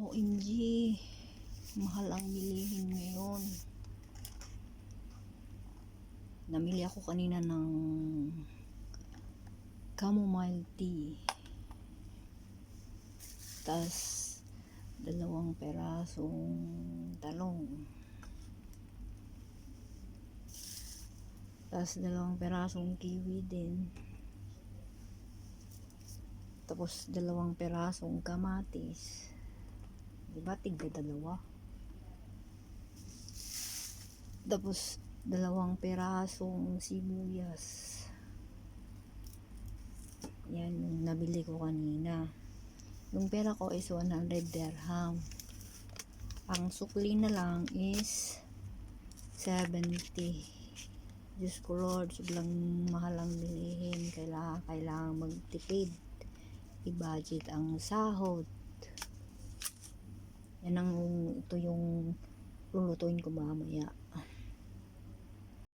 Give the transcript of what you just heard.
OMG, mahal ang bilihin ngayon. Namili ako kanina ng chamomile tea. Tapos, dalawang perasong talong. Tapos, dalawang perasong kiwi din. Tapos, dalawang perasong kamatis. Diba? Tigda dalawa. Tapos, dalawang perasong sibuyas. Yan yung nabili ko kanina. Yung pera ko is 100 dirham. Ang sukli na lang is 70. Diyos ko Lord, sobrang mahal bilihin. Kailangan, kailangan magtipid. I-budget ang sahod. Yan ang, ito yung lulutuin ko mamaya.